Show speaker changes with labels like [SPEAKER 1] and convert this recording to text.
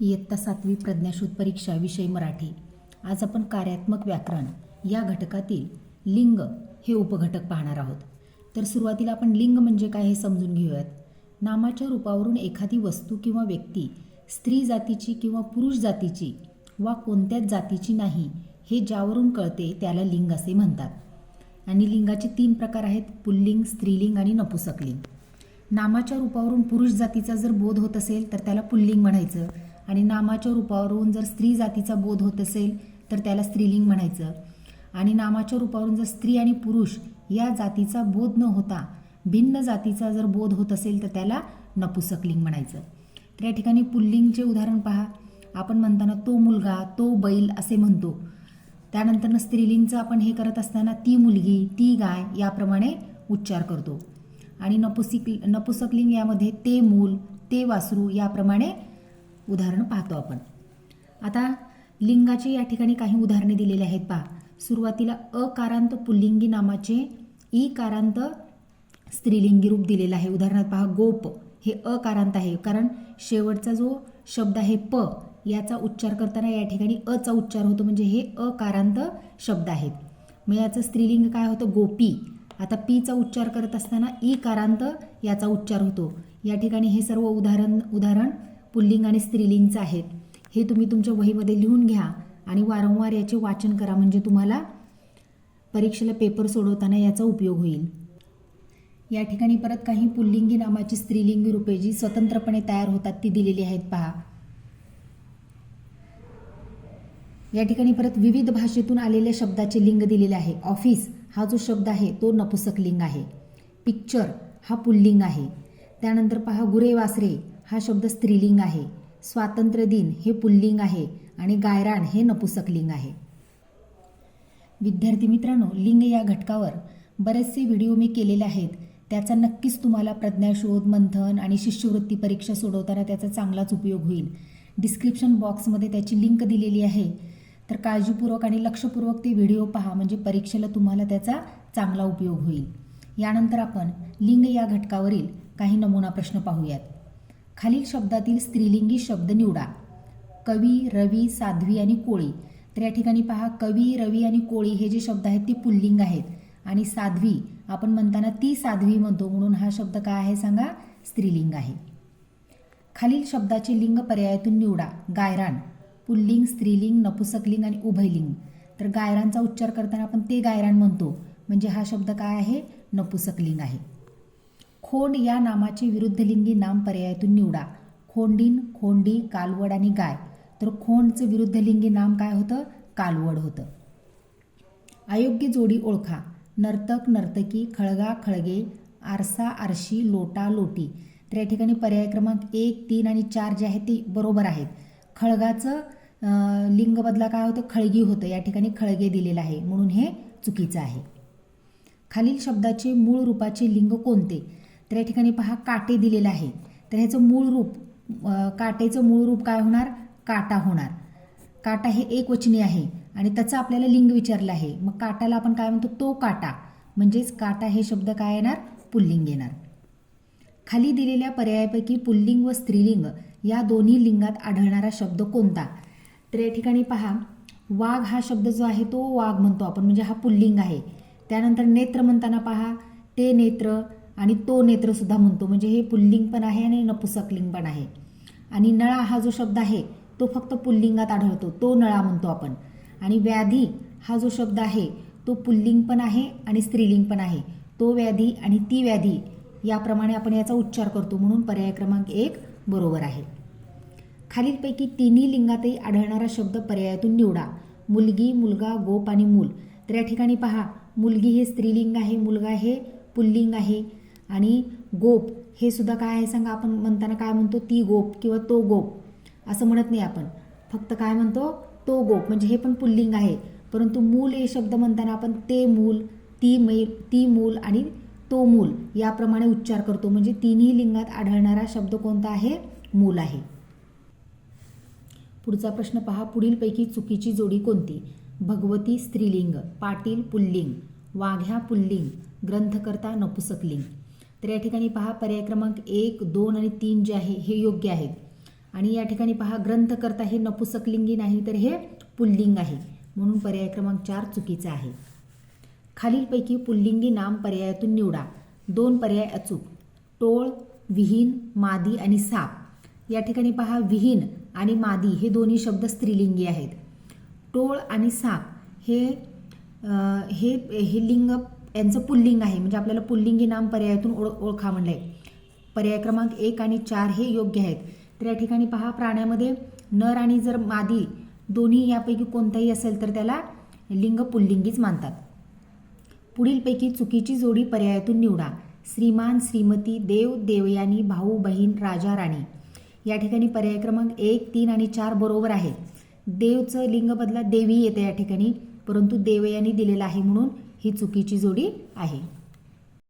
[SPEAKER 1] इयत्ता सातवी प्रज्ञाशोध परीक्षा विषय मराठी. आज आपण कार्यात्मक व्याकरण या घटकातील लिंग हे उपघटक पाहणार आहोत. तर सुरुवातीला आपण लिंग म्हणजे काय हे समजून घेऊयात. नामाच्या रूपावरून एखादी वस्तू किंवा व्यक्ती स्त्री जातीची किंवा पुरुष जातीची वा कोणत्याच जातीची नाही हे ज्यावरून कळते त्याला लिंग असे म्हणतात. आणि लिंगाचे तीन प्रकार आहेत पुल्लिंग स्त्रीलिंग आणि नपुसकलिंग. नामाच्या रूपावरून पुरुष जातीचा जर बोध होत असेल तर त्याला पुल्लिंग म्हणायचं. आणि नामाच्या रूपावरून जर स्त्री जातीचा बोध होत असेल तर त्याला स्त्रीलिंग म्हणायचं. आणि नामाच्या रूपावरून जर स्त्री आणि पुरुष या जातीचा बोध न होता भिन्न जातीचा जर बोध होत असेल तर त्याला नपुसकलिंग म्हणायचं. तर या ठिकाणी पुल्लिंगचे उदाहरण पहा. आपण म्हणताना तो मुलगा तो बैल असे म्हणतो. त्यानंतर स्त्रीलिंगचं आपण हे करत असताना ती मुलगी ती गाय याप्रमाणे उच्चार करतो. आणि नपुसिक नपुसकलिंग यामध्ये ते मूल ते वासरू याप्रमाणे उदाहरण पाहतो आपण. आता लिंगाचे या ठिकाणी काही उदाहरणे दिलेली आहेत पहा. सुरुवातीला अकारांत पुल्लिंगी नामाचे ई कारांत स्त्रीलिंगी रूप दिलेलं आहे. उदाहरणार्थ पहा गोप हे अकारांत आहे. कारण शेवटचा जो शब्द आहे प याचा उच्चार करताना या ठिकाणी अचा उच्चार होतो. म्हणजे हे अकारांत शब्द आहेत. मग याचं स्त्रीलिंग काय होतं? गोपी. आता पीचा उच्चार करत असताना ई कारांत याचा उच्चार होतो. या ठिकाणी हे सर्व उदाहरण उदाहरण पुल्लिंग आणि स्त्रीलिंगचं आहेत. हे तुम्ही तुमच्या वहीमध्ये लिहून घ्या आणि वारंवार याचे वाचन करा. म्हणजे तुम्हाला परीक्षेला पेपर सोडवताना याचा उपयोग होईल. या ठिकाणी परत काही पुल्लिंगी नामाची स्त्रीलिंगी रूपे जी स्वतंत्रपणे तयार होतात ती दिलेली आहेत पहा. या ठिकाणी परत विविध भाषेतून आलेल्या शब्दाचे लिंग दिलेले आहे. ऑफिस हा जो शब्द आहे तो नपुसक लिंग आहे. पिक्चर हा पुल्लिंग आहे. त्यानंतर पहा गुरे वासरे हा शब्द स्त्रीलिंग आहे. स्वातंत्र्य दिन हे पुल्लिंग आहे आणि गायरान हे नपुसकलिंग आहे. विद्यार्थी मित्रांनो लिंग या घटकावर बरेचसे व्हिडिओ मी केलेले आहेत. त्याचा नक्कीच तुम्हाला प्रज्ञाशोध मंथन आणि शिष्यवृत्ती परीक्षा सोडवताना त्याचा चांगलाच उपयोग होईल. डिस्क्रिप्शन बॉक्समध्ये त्याची लिंक दिलेली आहे. तर काळजीपूर्वक आणि लक्षपूर्वक ते व्हिडिओ पहा म्हणजे परीक्षेला तुम्हाला त्याचा चांगला उपयोग होईल. यानंतर आपण लिंग या घटकावरील काही नमुना प्रश्न पाहूयात. खालील शब्दातील स्त्रीलिंगी शब्द निवडा. कवी रवी साध्वी आणि कोळी. तर या ठिकाणी पहा कवी रवी आणि कोळी हे जे शब्द आहेत ते पुल्लिंग आहेत. आणि साध्वी आपण म्हणताना ती साध्वी म्हणतो म्हणून हा शब्द काय आहे सांगा? स्त्रीलिंग आहे. खालील शब्दाचे लिंग पर्यायातून निवडा. गायरान. पुल्लिंग स्त्रीलिंग नपुसकलिंग आणि उभयलिंग. तर गायरांचा उच्चार करताना आपण ते गायरान म्हणतो. म्हणजे हा शब्द काय आहे? नपुसकलिंग आहे. खोंड या नामाचे विरुद्धलिंगी नाम पर्यायातून निवडा. खोंडीन खोंडी कालवड आणि गाय. तर खोंडचं विरुद्धलिंगी नाम काय होतं? कालवड होतं. अयोग्य जोडी ओळखा. नर्तक नर्तकी खळगा खळगे आरसा आरशी लोटा लोटी. तर या ठिकाणी पर्याय क्रमांक एक तीन आणि चार जे आहेत ते बरोबर आहेत. खळगाचं लिंग बदला काय होतं? खळगी होतं. या ठिकाणी खळगे दिलेलं आहे. म्हणून हे चुकीचं आहे. खालील शब्दाचे मूळ रूपाचे लिंग कोणते? तर या ठिकाणी पहा काटे दिलेलं आहे तर ह्याचं मूळ रूप काटेचं मूळ रूप काय होणार? काटा होणार. काटा हे एक वचनी आहे आणि त्याचं आपल्याला लिंग विचारलं आहे. मग काटाला आपण काय म्हणतो? तो काटा. म्हणजेच काटा हे शब्द काय येणार? पुल्लिंग येणार. खाली दिलेल्या पर्यायापैकी पुल्लिंग व स्त्रीलिंग या दोन्ही लिंगात आढळणारा शब्द कोणता? तर या ठिकाणी पहा वाघ हा शब्द जो आहे तो वाघ म्हणतो आपण म्हणजे हा पुल्लिंग आहे. त्यानंतर नेत्र म्हणताना पहा ते नेत्र आणि तो नेत्रसुद्धा म्हणतो म्हणजे हे पुल्लिंग पण आहे आणि नपुसकलिंग पण आहे. आणि नळा हा जो शब्द आहे तो फक्त पुल्लिंगात आढळतो तो नळा म्हणतो आपण. आणि व्याधी हा जो शब्द आहे तो पुल्लिंग पण आहे आणि स्त्रीलिंग पण आहे. तो व्याधी आणि ती व्याधी याप्रमाणे आपण याचा उच्चार करतो म्हणून पर्याय क्रमांक एक बरोबर आहे. खालीलपैकी तिन्ही लिंगातही आढळणारा शब्द पर्यायातून निवडा. मुलगी मुलगा गोप आणि मूल. तर या ठिकाणी पहा मुलगी हे स्त्रीलिंग आहे मुलगा हे पुल्लिंग आहे. आणि गोप हे सुद्धा काय आहे सांगा आपण? म्हणताना काय म्हणतो? ती गोप किंवा तो गोप. असं म्हणत नाही आपण. फक्त काय म्हणतो? तो गोप. म्हणजे हे पण पुल्लिंग आहे. परंतु मूल हे शब्द म्हणताना आपण ते मूल ती मै ती मूल आणि तो मूल याप्रमाणे उच्चार करतो. म्हणजे तिन्ही लिंगात आढळणारा शब्द कोणता आहे? मूल आहे. पुढचा प्रश्न पहा. पुढीलपैकी चुकीची जोडी कोणती? भगवती स्त्रीलिंग पाटील पुल्लिंग वाघ्या पुल्लिंग ग्रंथकर्ता नपुसकलिंग तर या ठिकाणी पहा पर्याय क्रमांक एक दोन आणि तीन जे आहे हे योग्य आहेत. आणि या ठिकाणी पहा ग्रंथकर्ता हे नपुसकलिंगी नाही तर हे पुल्लिंग आहे. म्हणून पर्याय क्रमांक चार चुकीचा आहे. खालीलपैकी पुल्लिंगी नाम पर्यायातून निवडा. दोन पर्याय अचूक. टोळ विहीन मादी आणि साप. या ठिकाणी पहा विहीन आणि मादी हे दोन्ही शब्द स्त्रीलिंगी आहेत. टोळ आणि साप हे आ, हे हे लिंग यांचं पुल्लिंग आहे. म्हणजे आपल्याला पुल्लिंगी नाम पर्यायातून ओळ ओळखा म्हणलं आहे पर्याय क्रमांक एक आणि चार हे योग्य आहेत. तर या ठिकाणी पहा प्राण्यामध्ये नर आणि जर मादी दोन्ही यापैकी कोणताही असेल तर त्याला लिंग पुल्लिंगीच मानतात. पुढीलपैकी चुकीची जोडी पर्यायातून निवडा. श्रीमान श्रीमती देव देवयानी भाऊ बहीण राजा राणी. या ठिकाणी पर्याय क्रमांक एक तीन आणि चार बरोबर आहेत देवचं लिंग बदला देवी येते या ठिकाणी परंतु देवयानी दिलेलं आहे म्हणून ही चुकीची जोडी आहे.